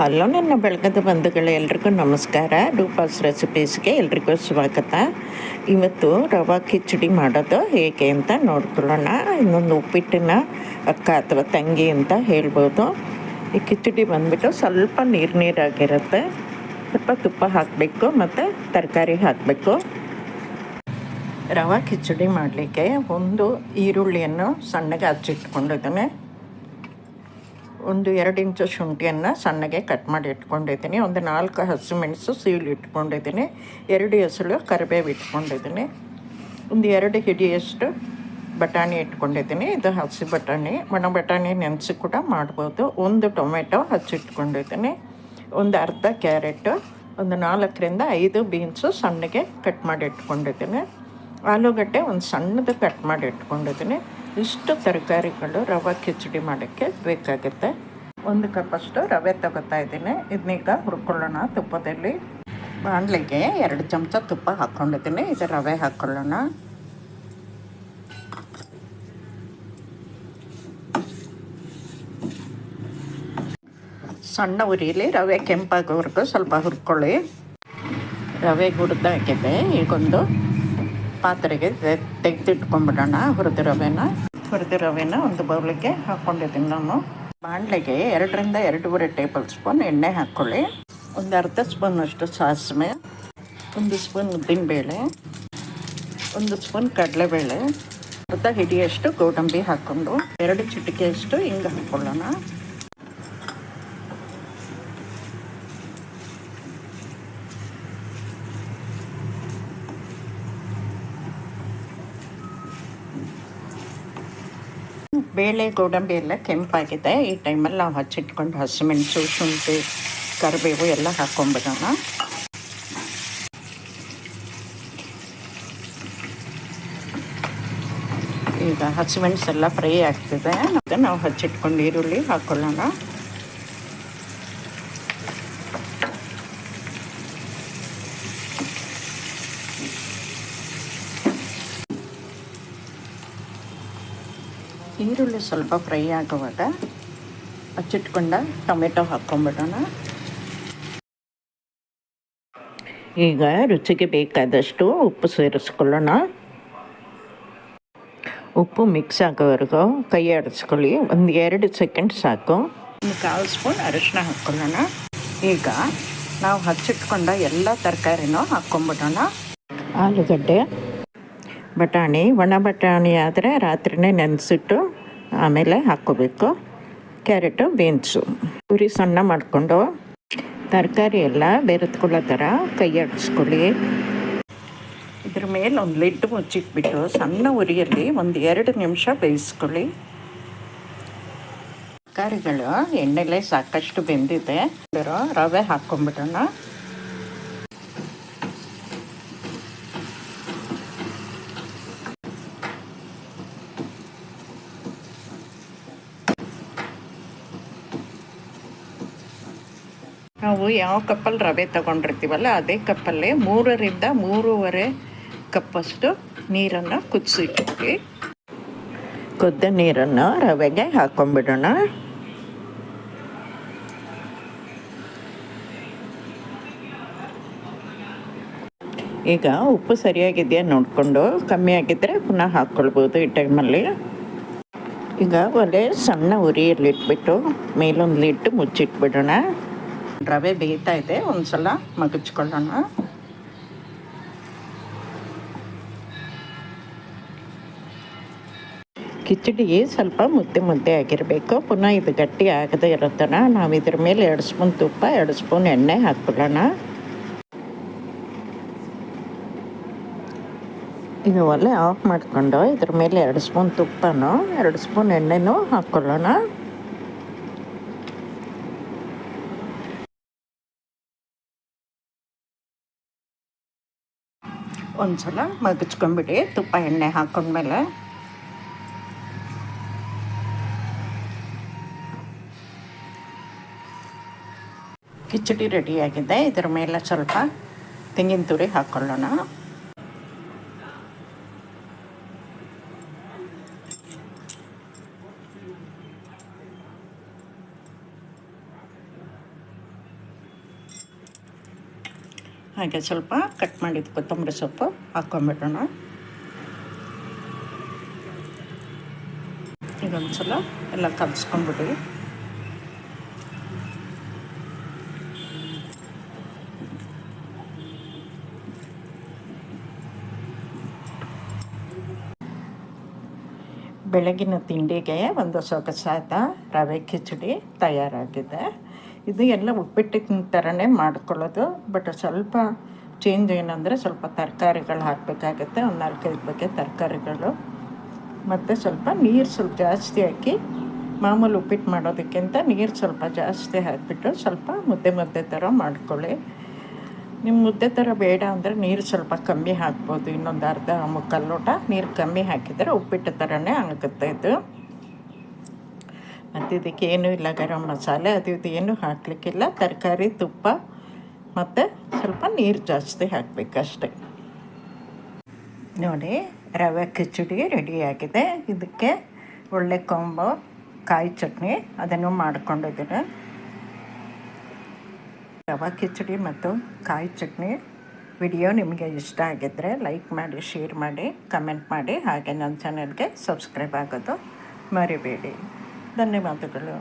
Hello, ನನ್ನ ಬೆಳಗದ ಬಂಧುಗಳು, ಎಲ್ರಿಗೂ ನಮಸ್ಕಾರ. ರೂಪಾಸ್ ರೆಸಿಪೀಸ್ಗೆ ಎಲ್ರಿಗೂ ಸ್ವಾಗತ. ಇವತ್ತು ರವಾ ಕಿಚಡಿ ಮಾಡೋದು ಹೇಗೆ ಅಂತ ನೋಡ್ಕೊಳ್ಳೋಣ. ಇನ್ನೊಂದು ಉಪ್ಪಿಟ್ಟಿನ ಅಕ್ಕ ಅಥವಾ ತಂಗಿ ಅಂತ ಹೇಳ್ಬೋದು. ಈ ಕಿಚಡಿ ಬಂದುಬಿಟ್ಟು ಸ್ವಲ್ಪ ನೀರು ನೀರಾಗಿರುತ್ತೆ. ಸ್ವಲ್ಪ ತುಪ್ಪ ಹಾಕಬೇಕು ಮತ್ತು ತರಕಾರಿ ಹಾಕಬೇಕು. ರವಾ ಕಿಚಡಿ ಮಾಡಲಿಕ್ಕೆ ಒಂದು ಈರುಳ್ಳಿಯನ್ನು ಸಣ್ಣಗೆ ಹಚ್ಚಿಟ್ಕೊಂಡಿದ್ದೇನೆ ಒಂದು ಎರಡು ಇಂಚು ಶುಂಠಿಯನ್ನು ಸಣ್ಣಗೆ ಕಟ್ ಮಾಡಿ ಇಟ್ಕೊಂಡಿದ್ದೀನಿ. ಒಂದು ನಾಲ್ಕು ಹಸಿಮೆಣಸು ಸೀಳು ಇಟ್ಕೊಂಡಿದ್ದೀನಿ. ಎರಡು ಹೆಸಳು ಕರಿಬೇವು ಇಟ್ಕೊಂಡಿದ್ದೀನಿ. ಒಂದು ಎರಡು ಹಿಡಿಯಷ್ಟು ಬಟಾಣಿ ಇಟ್ಕೊಂಡಿದ್ದೀನಿ. ಇದು ಹಸಿ ಬಟಾಣಿ. ಒಣ ಬಟಾಣಿ ನೆನೆಸಿ ಕೂಡ ಮಾಡ್ಬೋದು. ಒಂದು ಟೊಮೆಟೊ ಹಚ್ಚಿಟ್ಕೊಂಡಿದ್ದೀನಿ ಒಂದು ಅರ್ಧ ಕ್ಯಾರೆಟು, ಒಂದು ನಾಲ್ಕರಿಂದ ಐದು ಬೀನ್ಸು ಸಣ್ಣಗೆ ಕಟ್ ಮಾಡಿ ಇಟ್ಕೊಂಡಿದ್ದೀನಿ. ಆಲೂಗಡ್ಡೆ ಒಂದು ಸಣ್ಣದು ಕಟ್ ಮಾಡಿ ಇಟ್ಕೊಂಡಿದ್ದೀನಿ. ಇಷ್ಟು ತರಕಾರಿಗಳು ರವೆ ಕಿಚಡಿ ಮಾಡೋಕ್ಕೆ ಬೇಕಾಗುತ್ತೆ. ಒಂದು ಕಪ್ಪಷ್ಟು ರವೆ ತಗೋತಾ ಇದ್ದೀನಿ. ಇದನ್ನೀಗ ಹುರ್ಕೊಳ್ಳೋಣ ತುಪ್ಪದಲ್ಲಿ. ಬಾಣಲೆಗೆ ಎರಡು ಚಮಚ ತುಪ್ಪ ಹಾಕ್ಕೊಂಡಿದ್ದೀನಿ. ಇದು ರವೆ ಹಾಕ್ಕೊಳ್ಳೋಣ. ಸಣ್ಣ ಉರಿಲಿ ರವೆ ಕೆಂಪಾಗೋವರೆಗೂ ಸ್ವಲ್ಪ ಹುರ್ಕೊಳ್ಳಿ. ರವೆ ಹುರಿದಾಗಿದೆ. ಈಗೊಂದು ಪಾತ್ರೆಗೆ ತೆಗೆದಿಟ್ಕೊಂಡ್ಬಿಡೋಣ ಹುರಿದ ರವೆನ. ಹುರಿದ ರವೆನ ಒಂದು ಬೌಲಿಗೆ ಹಾಕ್ಕೊಂಡಿದ್ದೀನಿ ನಾನು. ಬಾಣಲೆಗೆ ಎರಡರಿಂದ ಎರಡೂವರೆ ಟೇಬಲ್ ಸ್ಪೂನ್ ಎಣ್ಣೆ ಹಾಕ್ಕೊಳ್ಳಿ. ಒಂದು ಅರ್ಧ ಸ್ಪೂನಷ್ಟು ಸಾಸಿವೆ. ಒಂದು ಸ್ಪೂನ್ ಉದ್ದಿನಬೇಳೆ. ಒಂದು ಸ್ಪೂನ್ ಕಡಲೆಬೇಳೆ. ಅರ್ಧ ಹಿಡಿಯಷ್ಟು ಗೋಡಂಬಿ ಹಾಕ್ಕೊಂಡು ಎರಡು ಚಿಟಿಕೆಯಷ್ಟು ಹಿಂಗೆ ಹಾಕ್ಕೊಳ್ಳೋಣ ಬೇಳೆ ಗೋಡಂಬಿ ಎಲ್ಲ ಕೆಂಪಾಗಿದೆ. ಈ ಟೈಮಲ್ಲಿ ನಾವು ಹಚ್ಚಿಟ್ಕೊಂಡು ಹಸಿಮೆಣಸು, ಶುಂಠಿ, ಕರಿಬೇವು ಎಲ್ಲ ಹಾಕ್ಕೊಂಬಿಡೋಣ ಈಗ ಹಸಿಮೆಣಸೆಲ್ಲ ಫ್ರೈ ಆಗ್ತಿದೆ. ಮತ್ತು ನಾವು ಹಚ್ಚಿಟ್ಕೊಂಡು ಈರುಳ್ಳಿ ಹಾಕ್ಕೊಳ್ಳೋಣ ಈರುಳ್ಳಿ ಸ್ವಲ್ಪ ಫ್ರೈ ಆಗುವಾಗ ಹಚ್ಚಿಟ್ಕೊಂಡ ಟೊಮೆಟೊ ಹಾಕ್ಕೊಂಬಿಡೋಣ. ಈಗ ರುಚಿಗೆ ಬೇಕಾದಷ್ಟು ಉಪ್ಪು ಸೇರಿಸ್ಕೊಳ್ಳೋಣ. ಉಪ್ಪು ಮಿಕ್ಸ್ ಆಗೋವರೆಗೂ ಕೈ ಆಡಿಸ್ಕೊಳ್ಳಿ. ಒಂದು ಎರಡು ಸೆಕೆಂಡ್ ಸಾಕು. ಕಾಲು ಸ್ಪೂನ್ ಅರಿಶಿನ ಹಾಕ್ಕೊಳ್ಳೋಣ. ಈಗ ನಾವು ಹಚ್ಚಿಟ್ಕೊಂಡ ಎಲ್ಲ ತರಕಾರಿನೂ ಹಾಕ್ಕೊಂಬಿಡೋಣ. ಆಲೂಗಡ್ಡೆ ಬಟಾಣಿ, ಒಣ ಬಟಾಣಿ ಆದರೆ ರಾತ್ರಿನೇ ನೆನೆಸಿಟ್ಟು ಆಮೇಲೆ ಹಾಕ್ಕೋಬೇಕು. Carrot, beans. ಉರಿ ಸಣ್ಣ ಮಾಡಿಕೊಂಡು ತರಕಾರಿ ಎಲ್ಲ ಬೆರೆತ್ಕೊಳ್ಳೋ ಥರ ಕೈ ಆಡಿಸ್ಕೊಳ್ಳಿ ಇದ್ರ ಮೇಲೆ ಒಂದು ಲಿಡ್ ಮುಚ್ಚಿಟ್ಬಿಟ್ಟು ಸಣ್ಣ ಉರಿಯಲ್ಲಿ ಒಂದು ಎರಡು ನಿಮಿಷ ಬೇಯಿಸ್ಕೊಳ್ಳಿ. ತರಕಾರಿಗಳು ಎಣ್ಣೆಲೆ ಸಾಕಷ್ಟು ಬೆಂದಿದೆ. ರವೆ ಹಾಕ್ಕೊಂಬಿಡೋಣ ನಾವು ಯಾವ ಕಪ್ಪಲ್ಲಿ ರವೆ ತಗೊಂಡಿರ್ತೀವಲ್ಲ, ಅದೇ ಕಪ್ಪಲ್ಲೇ ಮೂರರಿಂದ ಮೂರುವರೆ ಕಪ್ಪಷ್ಟು ನೀರನ್ನು ಕುದಿಸಿಟ್ಟಿ ಕುದ್ದ ನೀರನ್ನು ರವೆಗೆ ಹಾಕೊಂಡ್ಬಿಡೋಣ. ಈಗ ಉಪ್ಪು ಸರಿಯಾಗಿದೆಯಾ ನೋಡಿಕೊಂಡು, ಕಮ್ಮಿ ಆಗಿದ್ದರೆ ಪುನಃ ಹಾಕ್ಕೊಳ್ಬೋದು ಈ ಟೈಮಲ್ಲಿ. ಈಗ ಒಲೆ ಸಣ್ಣ ಉರಿಯಲ್ಲಿಟ್ಬಿಟ್ಟು ಮೇಲೊಂದು ಲಿಟ್ಟು ಮುಚ್ಚಿಟ್ಬಿಡೋಣ. ರವೆ ಬೇಯ್ತಾ ಇದೆ ಒಂದು ಸಲ ಮಗಚ್ಕೊಳ್ಳೋಣ. ಕಿಚಡಿ ಸ್ವಲ್ಪ ಮುದ್ದೆ ಮುದ್ದೆ ಆಗಿರಬೇಕು. ಪುನಃ ಇದು ಗಟ್ಟಿ ಆಗದೆ ಇರುತ್ತನ ನಾವು ಇದ್ರ ಮೇಲೆ ಎರಡು ಸ್ಪೂನ್ ತುಪ್ಪ, ಎರಡು ಸ್ಪೂನ್ ಎಣ್ಣೆ ಹಾಕ್ಕೊಳ್ಳೋಣ. ಇದು ಒಲೆ ಆಫ್ ಮಾಡಿಕೊಂಡು ಇದ್ರ ಮೇಲೆ ಎರಡು ಸ್ಪೂನ್ ತುಪ್ಪನೂ, ಎರಡು ಸ್ಪೂನ್ ಎಣ್ಣೆನೂ ಹಾಕ್ಕೊಳ್ಳೋಣ. ಒಂದು ಸಲ ಮಗಚ್ಕೊಂಬಿಡಿ ತುಪ್ಪ ಎಣ್ಣೆ ಹಾಕೊಂಡ್ಮೇಲೆ. ಕಿಚಡಿ ರೆಡಿಯಾಗಿದೆ ಇದರ ಮೇಲೆ ಸ್ವಲ್ಪ ತೆಂಗಿನ ತುರಿ ಹಾಕ್ಕೊಳ್ಳೋಣ ಹಾಗೆ ಸ್ವಲ್ಪ ಕಟ್ ಮಾಡಿದ ಕೊತ್ತಂಬರಿ ಸೊಪ್ಪು ಹಾಕ್ಕೊಂಬಿಡೋಣ. ಇದೊಂದು ಸಲ ಎಲ್ಲ ಕಲಿಸ್ಕೊಂಡ್ಬಿಡಿ. ಬೆಳಗಿನ ತಿಂಡಿಗೆ ಒಂದು ಸೊಗಸಾದ ರವೆ ಕಿಚಡಿ ತಯಾರಾಗಿದೆ. ಇದು ಎಲ್ಲ ಉಪ್ಪಿಟ್ಟಿನ ಥರನೇ ಮಾಡ್ಕೊಳ್ಳೋದು. ಬಟ್ ಸ್ವಲ್ಪ ಚೇಂಜ್ ಏನಂದರೆ ಸ್ವಲ್ಪ ತರಕಾರಿಗಳು ಹಾಕಬೇಕಾಗತ್ತೆ. ಒಂದು ನಾಲ್ಕೈದು ಬಗ್ಗೆ ತರಕಾರಿಗಳು. ಮತ್ತು ಸ್ವಲ್ಪ ನೀರು ಸ್ವಲ್ಪ ಜಾಸ್ತಿ ಹಾಕಿ ಮಾಮೂಲು ಉಪ್ಪಿಟ್ಟು ಮಾಡೋದಕ್ಕಿಂತ ನೀರು ಸ್ವಲ್ಪ ಜಾಸ್ತಿ ಹಾಕಿಬಿಟ್ಟು ಸ್ವಲ್ಪ ಮುದ್ದೆ ಮುದ್ದೆ ಥರ ಮಾಡ್ಕೊಳ್ಳಿ. ನಿಮ್ಮ ಮುದ್ದೆ ಥರ ಬೇಡ ಅಂದರೆ ನೀರು ಸ್ವಲ್ಪ ಕಮ್ಮಿ ಹಾಕ್ಬೋದು. ಇನ್ನೊಂದು ಅರ್ಧ ಮುಕ್ಕಾಲು ಲೋಟ ನೀರು ಕಮ್ಮಿ ಹಾಕಿದರೆ ಉಪ್ಪಿಟ್ಟು ಥರನೇ ಆಗುತ್ತೆ ಇದು. ಮತ್ತು ಇದಕ್ಕೆ ಏನೂ ಇಲ್ಲ ಗರಂ ಮಸಾಲೆ, ಅದು ಇದು ಏನೂ ಹಾಕಲಿಕ್ಕಿಲ್ಲ. ತರಕಾರಿ, ತುಪ್ಪ ಮತ್ತು ಸ್ವಲ್ಪ ನೀರು ಜಾಸ್ತಿ ಹಾಕಬೇಕಷ್ಟೆ. ನೋಡಿ, ರವೆ ಕಿಚಡಿ ರೆಡಿಯಾಗಿದೆ. ಇದಕ್ಕೆ ಒಳ್ಳೆ ಕೊಂಬು, ಕಾಯಿ ಚಟ್ನಿ, ಅದನ್ನು ಮಾಡ್ಕೊಂಡಿದ್ದೀನಿ. ರವೆ ಕಿಚಡಿ ಮತ್ತು ಕಾಯಿ ಚಟ್ನಿ ವಿಡಿಯೋ ನಿಮಗೆ ಇಷ್ಟ ಆಗಿದ್ದರೆ ಲೈಕ್ ಮಾಡಿ, ಶೇರ್ ಮಾಡಿ, ಕಮೆಂಟ್ ಮಾಡಿ, ಹಾಗೆ ನನ್ನ ಚಾನಲ್ಗೆ ಸಬ್ಸ್ಕ್ರೈಬ್ ಆಗೋದು ಮರಿಬೇಡಿ. ಧನ್ಯವಾದಗಳು.